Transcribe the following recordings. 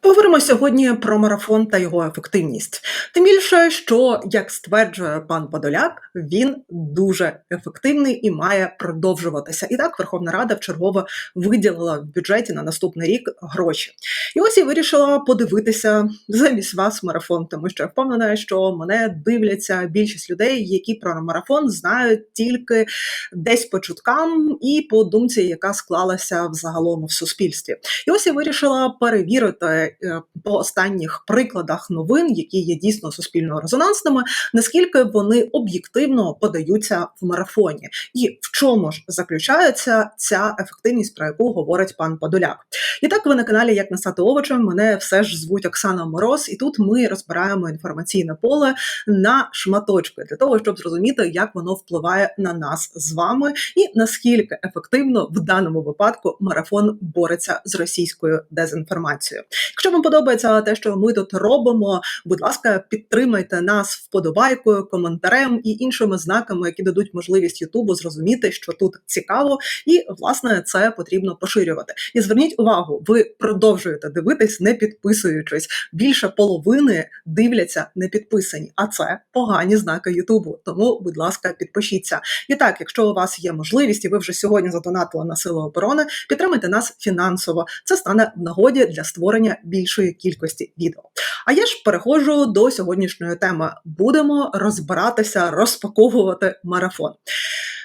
Поговоримо сьогодні про марафон та його ефективність. Тим більше, що, як стверджує пан Подоляк, він дуже ефективний і має продовжуватися. І так Верховна Рада вчергово виділила в бюджеті на наступний рік гроші. І ось я вирішила подивитися замість вас марафон, тому що я впевнена, що мене дивляться більшість людей, які про марафон знають тільки десь по чуткам і по думці, яка склалася взагалом в суспільстві. І ось я вирішила перевірити е, по останніх прикладах новин, які є дійсно суспільно резонансними, наскільки вони об'єктивно подаються в марафоні, і в чому ж заключається ця ефективність, про яку говорить пан Подоляк. І так ви на каналі Як не стати овочем. Мене все ж звуть Оксана Мороз, і тут ми розбираємо інформаційне поле на шматочки для того, щоб зрозуміти, як воно впливає на нас з вами, і наскільки ефективно в даному випадку марафон бореться з російською дезінформацією. Якщо вам подобається те, що ми тут робимо, будь ласка, підтримайте нас вподобайкою, коментарем і іншими знаками, які дадуть можливість Ютубу зрозуміти, що тут цікаво, і власне це потрібно поширювати. І зверніть увагу, ви продовжуєте дивитись, не підписуючись. Більше половини дивляться не підписані, а це погані знаки Ютубу. Тому, будь ласка, підпишіться. І так, якщо у вас є можливість, і ви вже сьогодні задонатили на сили оборони, підтримайте нас фінансово. Це стане нагоді для створення більшої кількості відео. А я ж переходжу до сьогоднішньої теми. Будемо розбиратися, розпаковувати марафон.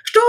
Що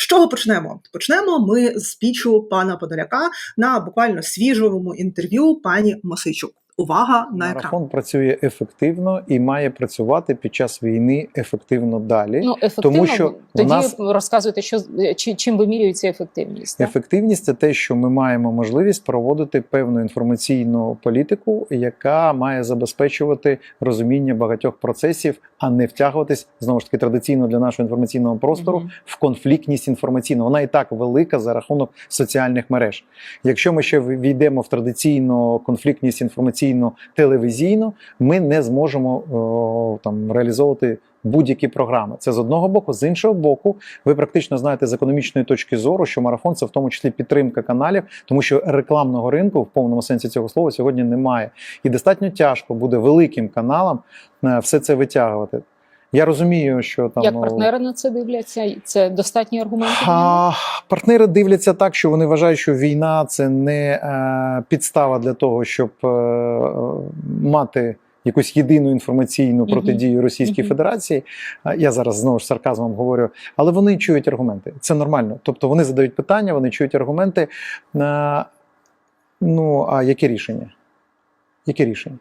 з чого почнемо? Почнемо ми з пічу пана Подоляка на буквально свіжому інтерв'ю пані Мосичук. Увага на екран. Марафон працює ефективно і має працювати під час війни ефективно далі. Ну, ефективно, Тому що тоді у нас- розказуйте, що чи, чим вимірюється ефективність. так? Ефективність це те, що ми маємо можливість проводити певну інформаційну політику, яка має забезпечувати розуміння багатьох процесів, а не втягуватись знову ж таки традиційно для нашого інформаційного простору Мгм. в конфліктність інформаційну. Вона і так велика за рахунок соціальних мереж. Якщо ми ще війдемо в традиційну конфліктність інформаційно-телевізійну, ми не зможемо о, там реалізовувати. Будь-які програми це з одного боку, з іншого боку, ви практично знаєте з економічної точки зору, що марафон це в тому числі підтримка каналів, тому що рекламного ринку в повному сенсі цього слова сьогодні немає. І достатньо тяжко буде великим каналам е, все це витягувати. Я розумію, що там Як ну, партнери на це дивляться, це достатні аргументи. а, партнери дивляться так, що вони вважають, що війна це не е, підстава для того, щоб е, мати якусь єдину інформаційну протидію Російській Мгм. Федерації. Я зараз знову ж сарказмом говорю, але вони чують аргументи. Це нормально. Тобто вони задають питання, вони чують аргументи. Е, ну а яке рішення? Яке рішення?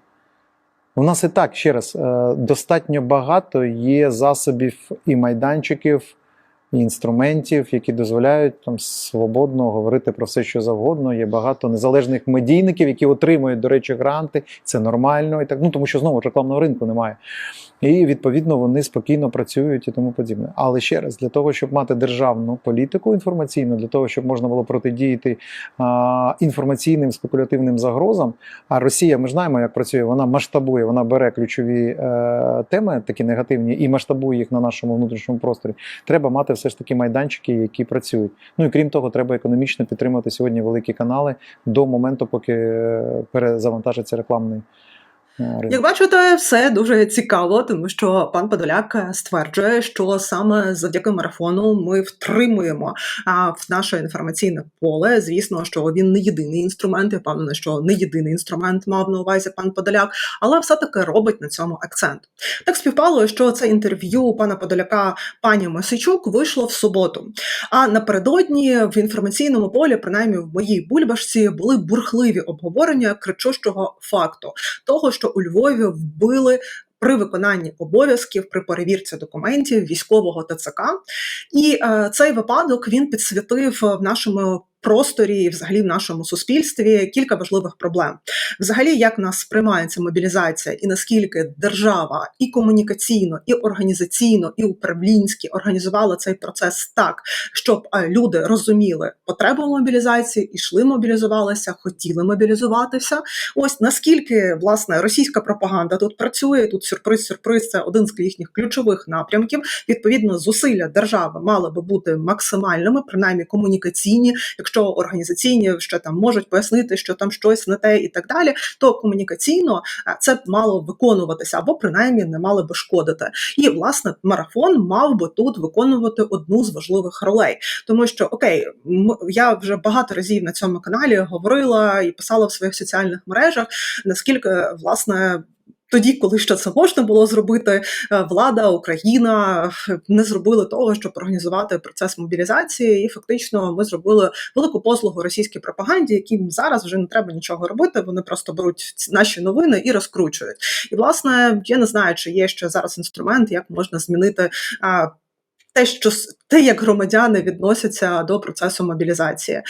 У нас і так ще раз е, достатньо багато є засобів і майданчиків, і інструментів, які дозволяють там свободно говорити про все, що завгодно. Є багато незалежних медійників, які отримують, до речі, гранти. Це нормально і так. Ну тому що знову рекламного ринку немає. І відповідно вони спокійно працюють і тому подібне. Але ще раз, для того, щоб мати державну політику інформаційну, для того, щоб можна було протидіяти а, інформаційним спекулятивним загрозам. А Росія, ми знаємо, як працює. Вона масштабує, вона бере ключові е, теми, такі негативні, і масштабує їх на нашому внутрішньому просторі. Треба мати все ж таки майданчики, які працюють. Ну і крім того, треба економічно підтримати сьогодні великі канали до моменту, поки е, перезавантажиться рекламний. Е. Як бачите, все дуже цікаво, тому що пан Подоляк стверджує, що саме завдяки марафону ми втримуємо а, в наше інформаційне поле. Звісно, що він не єдиний інструмент. Я впевнена, що не єдиний інструмент мав на увазі пан Подоляк, але все-таки робить на цьому акцент. Так співпало, що це інтерв'ю пана Подоляка пані Масичук вийшло в суботу. А напередодні в інформаційному полі, принаймні в моїй бульбашці, були бурхливі обговорення кричущого факту того, що у Львові вбили. При виконанні обов'язків при перевірці документів військового ТЦК, і е, цей випадок він підсвітив в нашому просторі, і взагалі в нашому суспільстві кілька важливих проблем. Взагалі, як нас сприймається мобілізація, і наскільки держава і комунікаційно, і організаційно, і управлінськи організувала цей процес так, щоб е, люди розуміли потребу мобілізації, ішли мобілізувалися, хотіли мобілізуватися. Ось наскільки власне російська пропаганда тут працює. Тут сюрприз, сюрприз це один з їхніх ключових напрямків. Відповідно, зусилля держави мали би бути максимальними, принаймні комунікаційні. Якщо якщо організаційні ще там можуть пояснити, що там щось не те і так далі, то комунікаційно е, це мало виконуватися або принаймні не мали би шкодити. І власне марафон мав би тут виконувати одну з важливих ролей, тому що окей, я вже багато разів на цьому каналі говорила і писала в своїх соціальних мережах, наскільки власне. Тоді, коли ще це можна було зробити, е, влада, Україна е, не зробили того, щоб організувати процес мобілізації, і фактично ми зробили велику послугу російській пропаганді, яким зараз вже не треба нічого робити. Вони просто беруть наші новини і розкручують. І власне я не знаю, чи є ще зараз інструмент, як можна змінити. Те, що те, як громадяни відносяться до процесу мобілізації,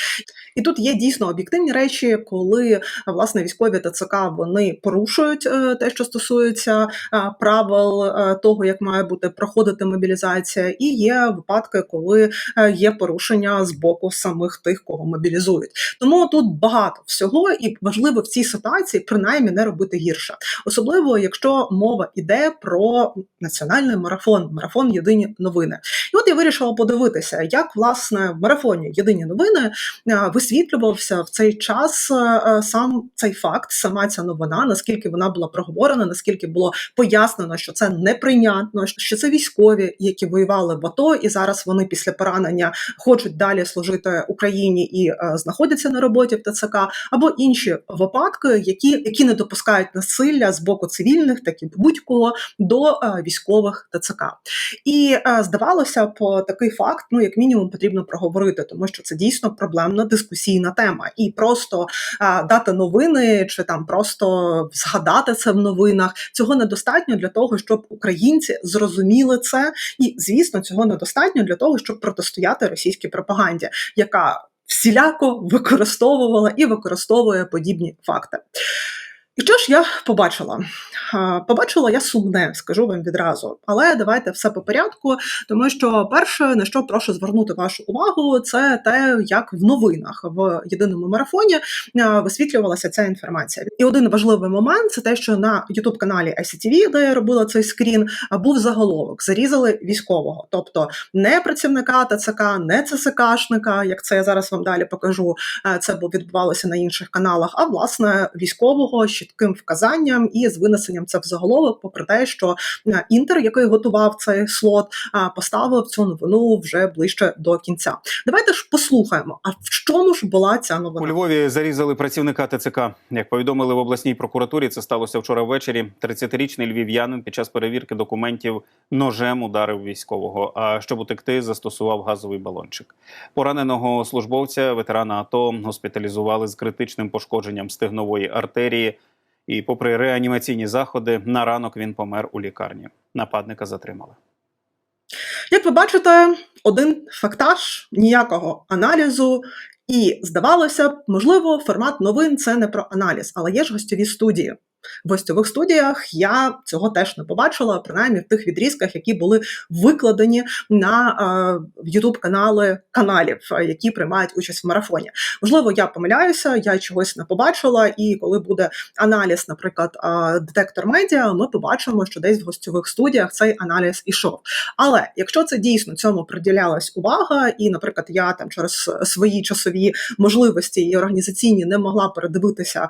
і тут є дійсно об'єктивні речі, коли власне військові ТЦК вони порушують е, те, що стосується а, правил е, того, як має бути проходити мобілізація, і є випадки, коли е, є порушення з боку самих тих, кого мобілізують. Тому тут багато всього, і важливо в цій ситуації принаймні не робити гірше, особливо якщо мова йде про національний марафон, марафон Єдині новини. it я вирішила подивитися, як власне в марафоні Єдині новини е, висвітлювався в цей час е, е, сам цей факт, сама ця новина, наскільки вона була проговорена, наскільки було пояснено, що це неприйнятно, що це військові, які воювали в АТО, і зараз вони після поранення хочуть далі служити Україні і знаходяться на роботі в ТЦК, або інші випадки, які, які не допускають насилля з боку цивільних, так і будь-кого до військових ТЦК. І здавалося б, такий факт, ну як мінімум, потрібно проговорити, тому що це дійсно проблемна дискусійна тема. І просто е, дати новини чи там просто згадати це в новинах. Цього недостатньо для того, щоб українці зрозуміли це, і звісно, цього недостатньо для того, щоб протистояти російській пропаганді, яка всіляко використовувала і використовує подібні факти. І що ж я побачила? Побачила я сумне, скажу вам відразу. Але давайте все по порядку, тому що перше, на що прошу звернути вашу увагу, це те, як в новинах в єдиному марафоні висвітлювалася ця інформація. І один важливий момент це те, що на youtube каналі ICTV, де я робила цей скрін, був заголовок: зарізали військового, тобто не працівника ТЦК, не ЦСКшника, як це я зараз вам далі покажу. Це відбувалося на інших каналах, а власне військового чітким вказанням і з винесенням це в заголовок, попри те, що е, інтер, який готував цей слот, а, поставив цю новину вже ближче до кінця. Давайте ж послухаємо. А в чому ж була ця У? Львові зарізали працівника ТЦК. Як повідомили в обласній прокуратурі, це сталося вчора ввечері. 30-річний львів'янин під час перевірки документів ножем ударив військового. А щоб утекти, застосував газовий балончик. Пораненого службовця, ветерана АТО, госпіталізували з критичним пошкодженням стегнової артерії. І, попри реанімаційні заходи, на ранок він помер у лікарні. Нападника затримали. Як ви бачите, один фактаж, ніякого аналізу. І здавалося б, можливо, формат новин це не про аналіз, але є ж гостьові студії. В гостьових студіях я цього теж не побачила, принаймні в тих відрізках, які були викладені на е, youtube канали каналів, е, які приймають участь в марафоні. Можливо, я помиляюся, я чогось не побачила, і коли буде аналіз, наприклад, е, детектор медіа, ми побачимо, що десь в гостьових студіях цей аналіз ішов. Але якщо це дійсно цьому приділялась увага, і, наприклад, я там через свої часові можливості і організаційні не могла передивитися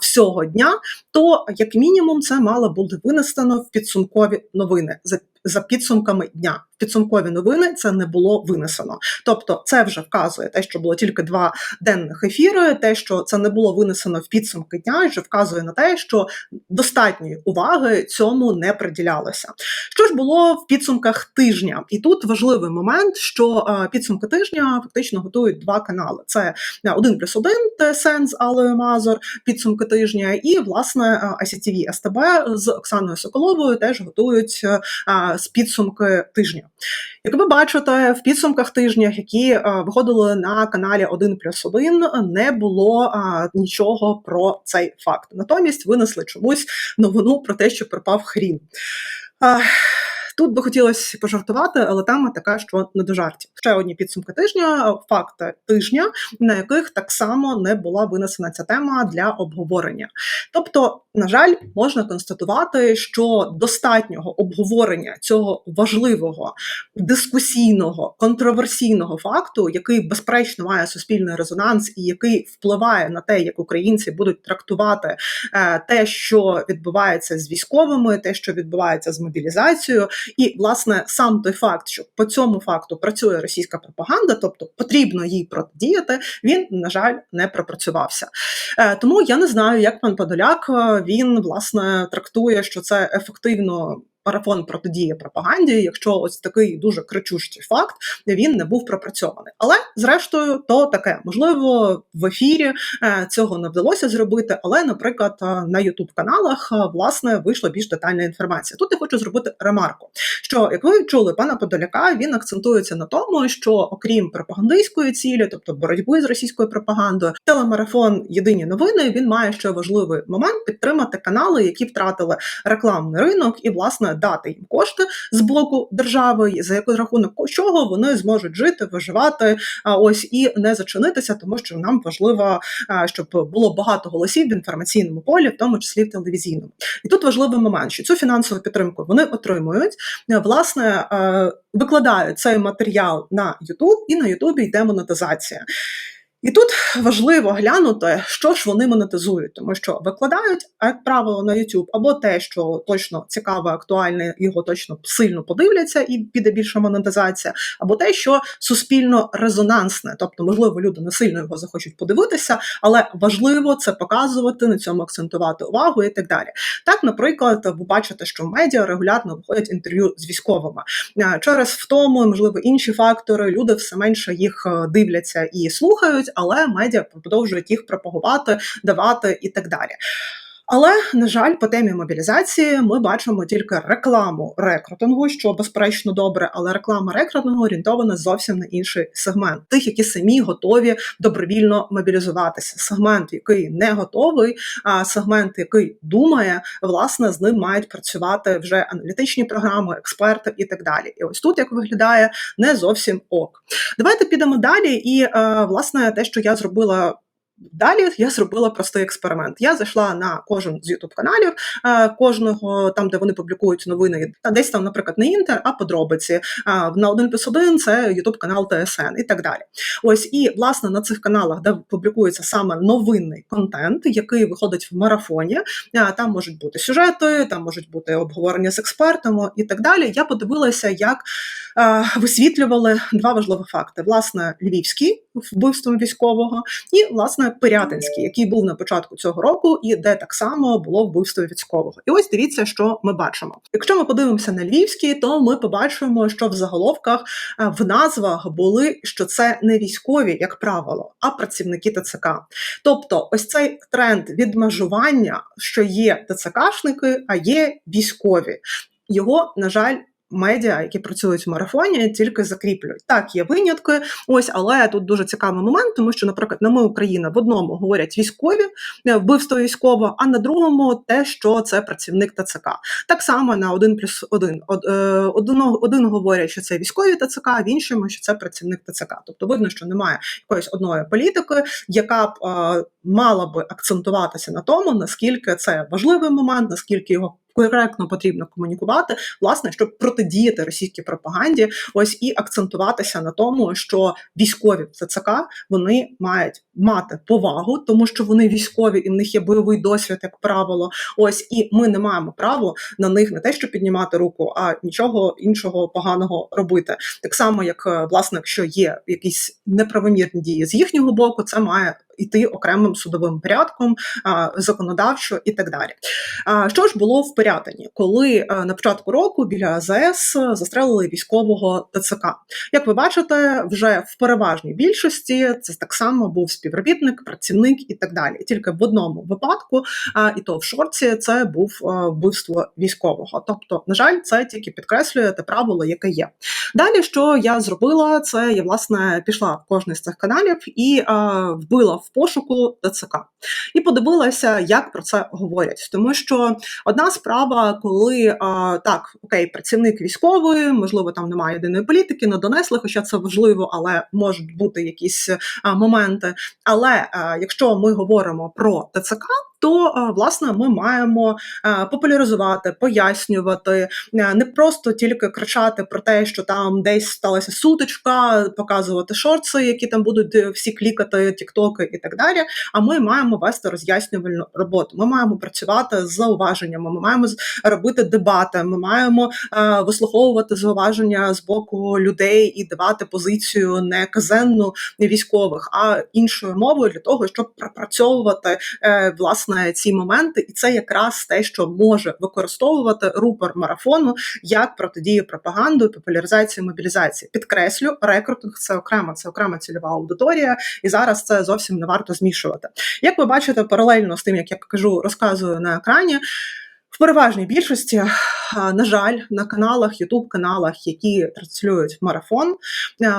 всього дня, то як мінімум це мало бути винесено в підсумкові новини за. За підсумками дня підсумкові новини це не було винесено. Тобто, це вже вказує те, що було тільки два денних ефіри, те, що це не було винесено в підсумки дня, вже вказує на те, що достатньої уваги цьому не приділялося. Що ж було в підсумках тижня? І тут важливий момент, що е, підсумки тижня фактично готують два канали: це е, один плюс один ТСН з Алею Мазур, підсумки тижня, і власне е, ICTV СТБ з Оксаною Соколовою теж готують е, е, з підсумки тижня. Як ви бачите, в підсумках тижня, які е, виходили на каналі 1 плюс 1, не було е, нічого про цей факт. Натомість винесли чомусь новину про те, що пропав хрін. Тут би хотілося пожартувати, але тема така, що не до жартів. Ще одні підсумки тижня, факти тижня, на яких так само не була винесена ця тема для обговорення. Тобто, на жаль, можна констатувати, що достатнього обговорення цього важливого, дискусійного, контроверсійного факту, який безперечно має суспільний резонанс і який впливає на те, як українці будуть трактувати е, те, що відбувається з військовими, те, що відбувається з мобілізацією, і власне сам той факт, що по цьому факту працює російська пропаганда, тобто потрібно їй протидіяти, він на жаль не пропрацювався. Е, Тому я не знаю, як пан Подоляк е, він власне трактує, що це ефективно. Марафон протидії пропаганді, якщо ось такий дуже кричущий факт він не був пропрацьований. Але зрештою, то таке можливо в ефірі е, цього не вдалося зробити. Але, наприклад, е, на Ютуб каналах власне вийшла більш детальна інформація. Тут я хочу зробити ремарку, що як ви чули пана Подоляка, він акцентується на тому, що окрім пропагандистської цілі, тобто боротьби з російською пропагандою, телемарафон Єдині новини він має ще важливий момент підтримати канали, які втратили рекламний ринок, і власне дати їм кошти з боку держави, за яку рахунок чого вони зможуть жити, виживати, а ось і не зачинитися, тому що нам важливо, щоб було багато голосів в інформаційному полі, в тому числі в телевізійному. І тут важливий момент, що цю фінансову підтримку вони отримують, е, власне, е, викладають цей матеріал на YouTube, і на YouTube йде монетизація. І тут важливо глянути, що ж вони монетизують, тому що викладають, як правило, на YouTube або те, що точно цікаве, актуальне, його точно сильно подивляться, і піде більша монетизація, або те, що суспільно резонансне, тобто, можливо, люди не сильно його захочуть подивитися, але важливо це показувати, на цьому акцентувати увагу і так далі. Так, наприклад, ви бачите, що в медіа регулярно виходять інтерв'ю з військовими Е, через втому, можливо, інші фактори. Люди все менше їх е, дивляться і слухають але медіа продовжують їх пропагувати, давати і так далі. Але на жаль, по темі мобілізації ми бачимо тільки рекламу рекрутингу, що безперечно добре, але реклама рекрутингу орієнтована зовсім на інший сегмент, тих, які самі готові добровільно мобілізуватися. Сегмент, який не готовий, а сегмент, який думає, власне, з ним мають працювати вже аналітичні програми, експерти і так далі. І ось тут як виглядає не зовсім ок. Давайте підемо далі. І е, власне те, що я зробила. Далі я зробила простий експеримент. Я зайшла на кожен з youtube каналів е, кожного, там де вони публікують новини, та десь там, наприклад, не інтер, а подробиці. На 1 плюс 1 це youtube канал ТСН і так далі. Ось і власне на цих каналах, де публікується саме новинний контент, який виходить в марафоні. е, Там можуть бути сюжети, там можуть бути обговорення з експертами і так далі. Я подивилася, як е, висвітлювали два важливі факти: власне, львівський вбивством військового, і власне Пирятинський, який був на початку цього року, і де так само було вбивство військового. І ось дивіться, що ми бачимо. Якщо ми подивимося на львівський, то ми побачимо, що в заголовках е, в назвах були, що це не військові, як правило, а працівники ТЦК. Тобто, ось цей тренд відмежування, що є ТЦКшники, а є військові. Його, на жаль, медіа, які працюють в марафоні, тільки закріплюють. Так, є винятки. Ось, але тут дуже цікавий момент, тому що, наприклад, на ми Україна в одному говорять військові е, вбивство військово, а на другому те, що це працівник ТЦК. Так само на один плюс один. Од- е, один говорять, що це військові ТЦК, в іншому, що це працівник ТЦК. Тобто видно, що немає якоїсь одної політики, яка б е, мала би акцентуватися на тому, наскільки це важливий момент, наскільки його коректно потрібно комунікувати, власне, щоб протидіяти російській пропаганді, ось і акцентуватися на тому, що військові в ТЦК вони мають мати повагу, тому що вони військові і в них є бойовий досвід, як правило. Ось і ми не маємо права на них не те, що піднімати руку, а нічого іншого поганого робити. Так само, як е, власне, якщо є якісь неправомірні дії з їхнього боку, це має. Іти окремим судовим порядком, законодавчо і так далі. Що ж було в Пирятині, коли а, на початку року біля АЗС застрелили військового ТЦК? Як ви бачите, вже в переважній більшості це так само був співробітник, працівник і так далі. Тільки в одному випадку, і то в шорці, це був вбивство військового. Тобто, на жаль, це тільки підкреслює те правило, яке є. Далі, що я зробила, це я власне пішла в кожний з цих каналів і вбила в пошуку ТЦК і подивилася, як про це говорять. Тому що одна справа, коли а, так, окей, працівник військовий, можливо, там немає єдиної політики, не донесли, хоча це важливо, але можуть бути якісь а, моменти. Але а, якщо ми говоримо про ТЦК, то власне ми маємо популяризувати, пояснювати, не просто тільки кричати про те, що там десь сталася сутичка, показувати шорти, які там будуть е, всі клікати, тіктоки і так далі. А ми маємо вести роз'яснювальну роботу. Ми маємо працювати з зауваженнями. Ми маємо робити дебати. Ми маємо е, вислуховувати зауваження з боку людей і давати позицію не казенну військових, а іншою мовою для того, щоб пропрацьовувати е, власне ці моменти, і це якраз те, що може використовувати рупор марафону як протидію пропаганду, популяризації, мобілізації. Підкреслю, рекрутинг це окрема, це окрема цільова аудиторія, і зараз це зовсім не варто змішувати. Як ви бачите, паралельно з тим, як я кажу, розказую на екрані. В переважній більшості, на жаль, на каналах, ютуб-каналах, які транслюють марафон,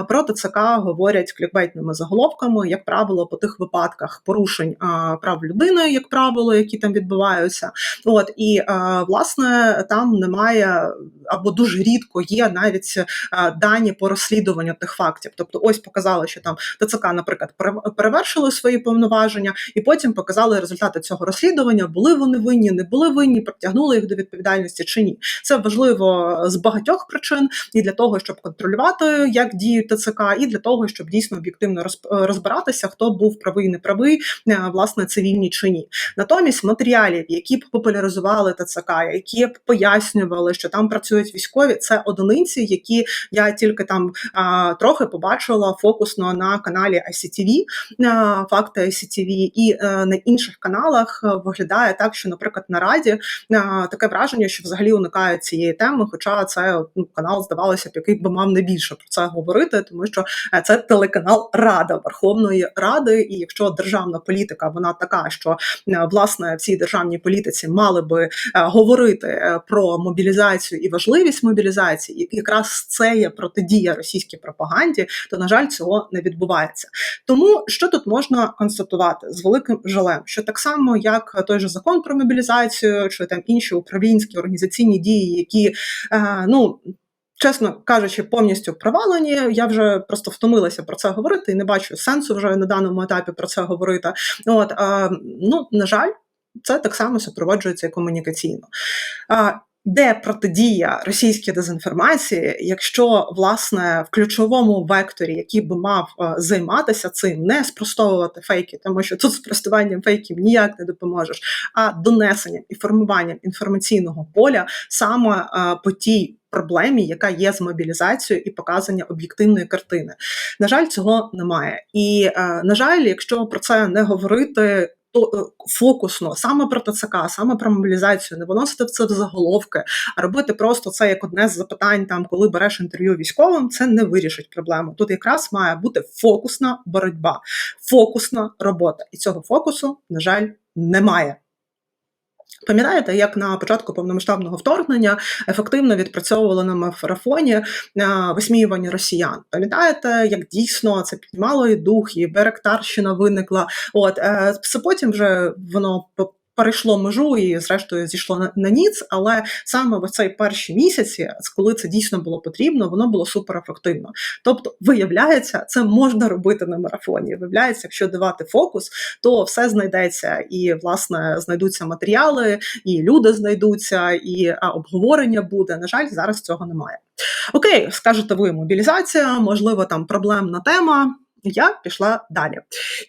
про ТЦК говорять клікбейтними заголовками, як правило, по тих випадках порушень прав людини, як правило, які там відбуваються. От і власне там немає або дуже рідко є навіть дані по розслідуванню тих фактів. Тобто, ось показали, що там ТЦК, наприклад, пере- перевершили свої повноваження, і потім показали результати цього розслідування. Були вони винні, не були винні, притягнули їх до відповідальності чи ні. Це важливо з багатьох причин, і для того, щоб контролювати, як діють ТЦК, і для того, щоб дійсно об'єктивно розбиратися, хто був правий, неправий, е, власне, цивільні чи ні. Натомість матеріалів, які б популяризували ТЦК, які пояснювали, що там працюють військові, це одиниці, які я тільки там а, трохи побачила фокусно на каналі ICTV, а, факти ICTV, і е, на інших каналах е, виглядає так, що, наприклад, на раді а, таке враження, що взагалі уникають цієї теми. Хоча це ну, канал здавалося б, який би мав найбільше про це говорити, тому що е, це телеканал Рада Верховної Ради. І якщо державна політика вона така, що е, власне в цій державній політиці мали би е, говорити е, про мобілізацію і важливість мобілізації, і якраз це є протидія російській пропаганді, то на жаль, цього не відбувається. Тому що тут можна констатувати з великим жалем, що так само як той же закон про мобілізацію, чи там інші управлінські організаційні дії, які е, ну. Чесно кажучи, повністю провалені. Я вже просто втомилася про це говорити і не бачу сенсу вже на даному етапі про це говорити. От е, ну на жаль, це так само супроводжується і комунікаційно. Е, де протидія російській дезінформації, якщо власне в ключовому векторі, який би мав е, займатися цим, не спростовувати фейки, тому що тут спростуванням фейків ніяк не допоможеш, а донесенням і формуванням інформаційного поля саме е, по тій проблемі, яка є з мобілізацією і показання об'єктивної картини. На жаль, цього немає. І е, на жаль, якщо про це не говорити. То е, фокусно саме про ТЦК, саме про мобілізацію, не виносити це в заголовки, а робити просто це як одне з запитань, там коли береш інтерв'ю військовим, це не вирішить проблему. Тут якраз має бути фокусна боротьба, фокусна робота, і цього фокусу, на жаль, немає. Пам'ятаєте, як на початку повномасштабного вторгнення ефективно відпрацьовували на марафоні висміювання росіян? Пам'ятаєте, як дійсно це піднімало і дух, і Беректарщина виникла? От це все потім вже воно перейшло межу і, зрештою, зійшло на, на ніц, але саме в цей перші місяці, коли це дійсно було потрібно, воно було суперефективно. Тобто, виявляється, це можна робити на марафоні. Виявляється, якщо давати фокус, то все знайдеться, і власне знайдуться матеріали, і люди знайдуться, і обговорення буде. На жаль, зараз цього немає. Окей, скажете ви, мобілізація, можливо, там проблемна тема. Я пішла далі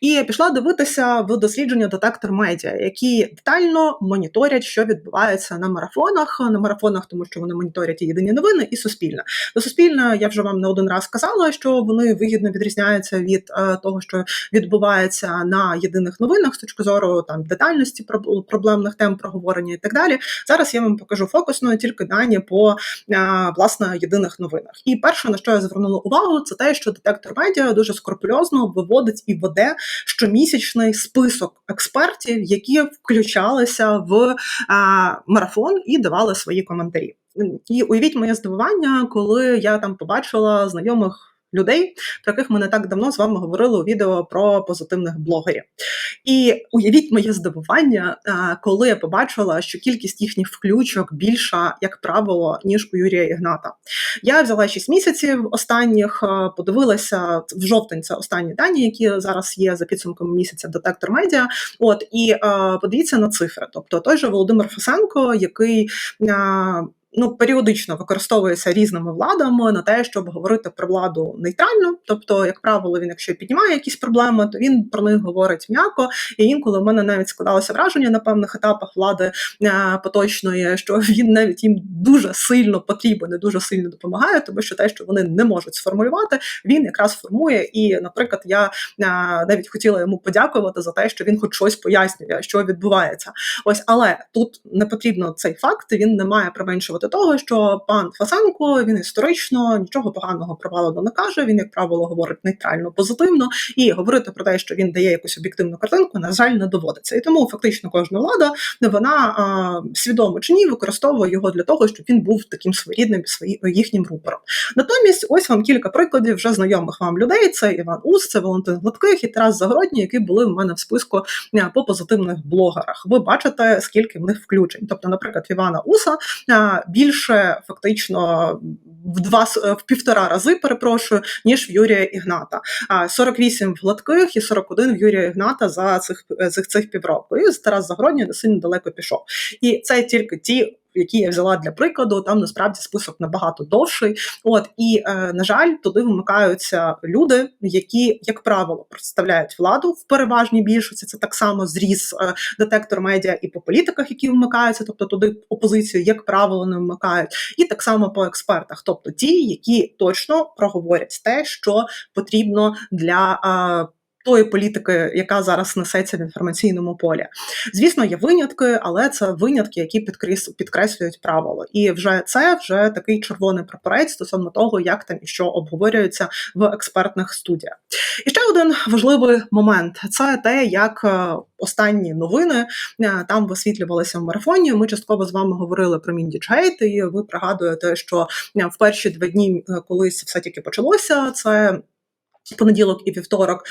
і пішла дивитися в дослідження детектор медіа, які детально моніторять, що відбувається на марафонах. На марафонах, тому що вони моніторять і єдині новини, і суспільне. До суспільне я вже вам не один раз казала, що вони вигідно відрізняються від е, того, що відбувається на єдиних новинах з точки зору там детальності проб- проблемних тем проговорення і так далі. Зараз я вам покажу фокусно тільки дані по е, власне єдиних новинах. І перше на що я звернула увагу, це те, що детектор медіа дуже скрупульозно виводить і веде щомісячний список експертів, які включалися в а, марафон і давали свої коментарі. І уявіть моє здивування, коли я там побачила знайомих людей, про яких ми не так давно з вами говорили у відео про позитивних блогерів. І уявіть моє здивування, коли я побачила, що кількість їхніх включок більша, як правило, ніж у Юрія Ігната. Я взяла 6 місяців останніх, е, подивилася в жовтень. Це останні дані, які зараз є за підсумками місяця детектор медіа. От і е, подивіться на цифри. Тобто той же Володимир Фесенко, який е, ну періодично використовується різними владами на те, щоб говорити про владу нейтрально. Тобто, як правило, він, якщо піднімає якісь проблеми, то він про них говорить м'яко. І інколи в мене навіть складалося враження на певних етапах влади е, поточної, що він навіть їм дуже сильно потрібен, і дуже сильно допомагає, тому що те, що вони не можуть сформулювати, він якраз формує. І, наприклад, я е, навіть хотіла йому подякувати за те, що він хоч щось пояснює, що відбувається. Ось, але тут не потрібно цей факт. Він не має применшувати того, що пан Фасенко він історично нічого поганого про не каже. Він, як правило, говорить нейтрально, позитивно, і говорити про те, що він дає якусь об'єктивну картинку, на жаль, не доводиться. І тому фактично кожна влада вона а, свідомо чи ні використовує його для того, щоб він був таким своєрідним свої, їхнім рупором. Натомість, ось вам кілька прикладів вже знайомих вам людей. Це Іван Ус, це Валентин Гладких і Тарас Загородній, які були в мене в списку по позитивних блогерах. Ви бачите, скільки в них включень. Тобто, наприклад, Івана Уса більше фактично в два в півтора рази перепрошую, ніж в Юрія Ігната. А 48 в гладких і 41 в Юрія Ігната за цих цих, цих півроку. І Тарас Загородній не сильно далеко пішов. І це тільки ті. Які я взяла для прикладу, там насправді список набагато довший. От і е, на жаль, туди вмикаються люди, які, як правило, представляють владу в переважній більшості. Це так само зріс е, детектор медіа і по політиках, які вмикаються, тобто туди опозицію, як правило, не вмикають, і так само по експертах, тобто ті, які точно проговорять те, що потрібно для. Е, тої політики, яка зараз несеться в інформаційному полі, звісно, є винятки, але це винятки, які підкрес... підкреслюють правило. І вже це вже такий червоний прапорець стосовно того, як там і що обговорюється в експертних студіях. І ще один важливий момент це те, як е, останні новини е, там висвітлювалися в марафоні. Ми частково з вами говорили про Міндіджгейт, і ви пригадуєте, що е, в перші два дні, колись все тільки почалося, це. Понеділок і вівторок,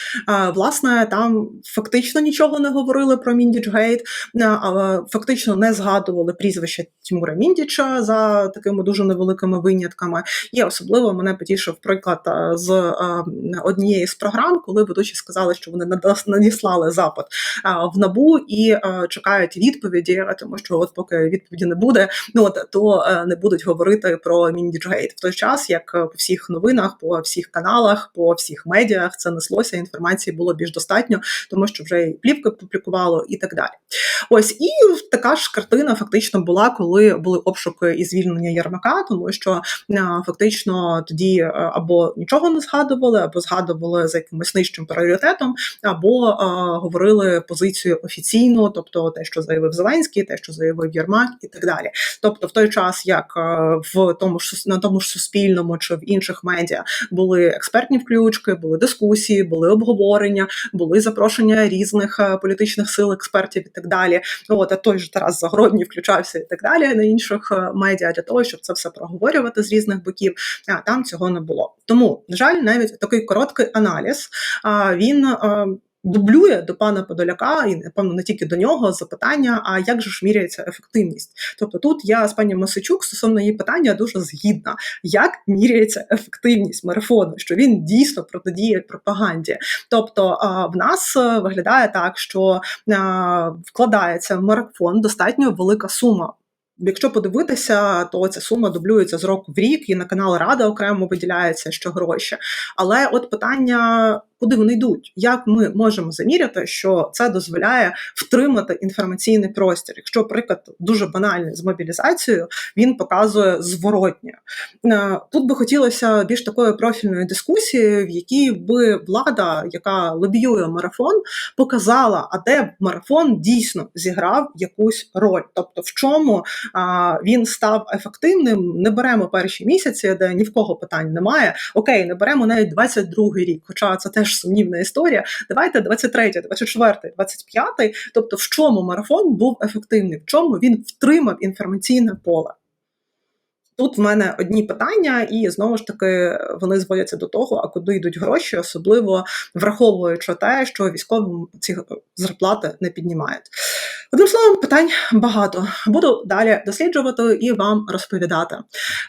власне, там фактично нічого не говорили про Міндічгейт, а фактично не згадували прізвище Тимура Міндіча за такими дуже невеликими винятками. І особливо мене потішив приклад з однієї з програм, коли ведучі сказали, що вони надіслали запит в набу і чекають відповіді, тому що от поки відповіді не буде, ну от то не будуть говорити про Міндічгейт в той час, як по всіх новинах, по всіх каналах, по всіх медіах це неслося. Інформації було більш достатньо, тому що вже і плівки публікувало і так далі. Ось і така ж картина фактично була, коли були обшуки і звільнення Єрмака, тому що е, фактично тоді е, або нічого не згадували, або згадували за якимось нижчим пріоритетом, або е, говорили позицію офіційну, тобто те, що заявив Зеленський, те, що заявив Єрмак, і так далі. Тобто, в той час, як в тому ж на тому ж суспільному чи в інших медіа були експертні включки, були дискусії, були обговорення, були запрошення різних е, політичних сил, експертів і так далі. От а той же Тарас Загородній включався і так далі на інших е, медіа для того, щоб це все проговорювати з різних боків. А там цього не було. Тому, на жаль, навіть такий короткий аналіз він. Е, Дублює до пана Подоляка і напевно не тільки до нього запитання, а як же ж міряється ефективність? Тобто тут я з пані Масичук стосовно її питання дуже згідна, як міряється ефективність марафону, що він дійсно протидіє пропаганді. Тобто в нас е, виглядає так, що а, вкладається в марафон достатньо велика сума. Якщо подивитися, то ця сума дублюється з року в рік, і на канал Рада окремо виділяється що гроші. Але от питання, куди вони йдуть? Як ми можемо заміряти, що це дозволяє втримати інформаційний простір? Якщо приклад дуже банальний з мобілізацією, він показує зворотнє. Е, Тут би хотілося більш такої профільної дискусії, в якій би влада, яка лобіює марафон, показала, а де марафон дійсно зіграв якусь роль, тобто в чому він став ефективним. Не беремо перші місяці, де ні в кого питань немає. Окей, не беремо навіть 22-й рік, хоча це теж сумнівна історія. Давайте 23-й, 24-й, 25-й. Тобто, в чому марафон був ефективний, в чому він втримав інформаційне поле. Тут в мене одні питання, і знову ж таки вони зводяться до того, а куди йдуть гроші, особливо враховуючи те, що військовим ці зарплати не піднімають. Одним словом, питань багато. Буду далі досліджувати і вам розповідати.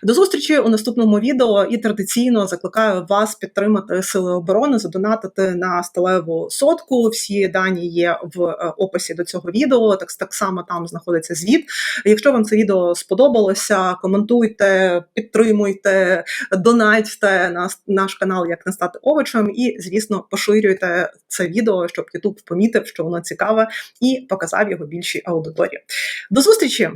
До зустрічі у наступному відео і традиційно закликаю вас підтримати сили оборони, задонатити на сталеву сотку. Всі дані є в е, описі до цього відео. Так, так само там знаходиться звіт. Якщо вам це відео сподобалося, коментуйте, підтримуйте, донатьте на наш канал Як не стати овочем, і звісно поширюйте це відео, щоб YouTube помітив, що воно цікаве, і показав його більшій аудиторії. До зустрічі!